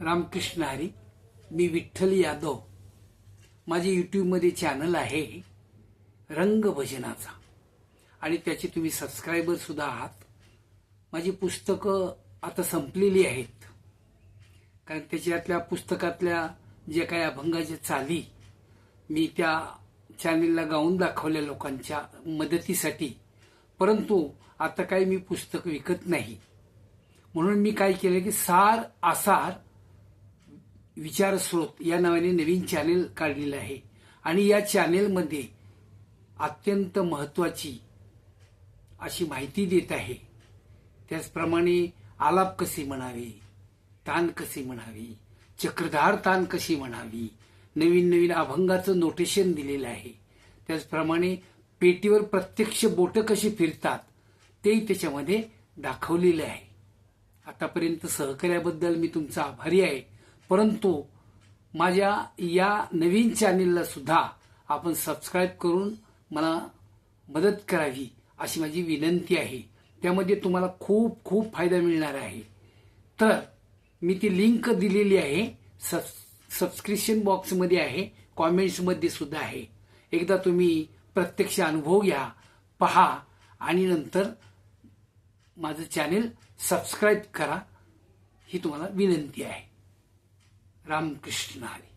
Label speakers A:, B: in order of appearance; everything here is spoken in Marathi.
A: रामकृष्ण हरी मी विठ्ठल यादव. माझे यूट्यूबमध्ये चॅनल आहे रंगभजनाचा. आणि त्याचे तुम्ही सबस्क्रायबर सुद्धा आहात. माझी पुस्तकं आता संपलेली आहेत. कारण त्याच्यातल्या पुस्तकातल्या जे काही अभंगाच्या चाली मी त्या चॅनेलला गाऊन दाखवल्या लोकांच्या मदतीसाठी. परंतु आता काही मी पुस्तक विकत नाही. म्हणून मी काय केलं की सार आसार विचारस्रोत या नावाने नवीन चॅनेल काढलेलं आहे. आणि या चॅनेलमध्ये अत्यंत महत्वाची अशी माहिती देत आहे. त्याचप्रमाणे आलाप कसे म्हणावे तान कसे म्हणावी चक्रधार तान कशी म्हणावी नवीन नवीन अभंगाचं नोटेशन दिलेलं आहे. त्याचप्रमाणे पेटीवर प्रत्यक्ष बोटं कशी फिरतात तेही त्याच्यामध्ये दाखवलेलं आहे. आतापर्यंत सहकार्याबद्दल मी तुमचा आभारी आहे. परंतु माझ्या या नवीन चॅनेलला सुद्धा आपण सबस्क्राईब करून मला मदत करावी अशी माझी विनंती आहे. त्यामध्ये तुम्हाला खूप खूप फायदा मिळणार आहे. तर मी ती लिंक दिलेली आहे. सब सबस्क्रिप्शन बॉक्समध्ये आहे. कॉमेंट्समध्ये सुद्धा आहे. एकदा तुम्ही प्रत्यक्ष अनुभव घ्या पहा आणि नंतर माझं चॅनेल सबस्क्राईब करा ही तुम्हाला विनंती आहे. रामकृष्ण हरी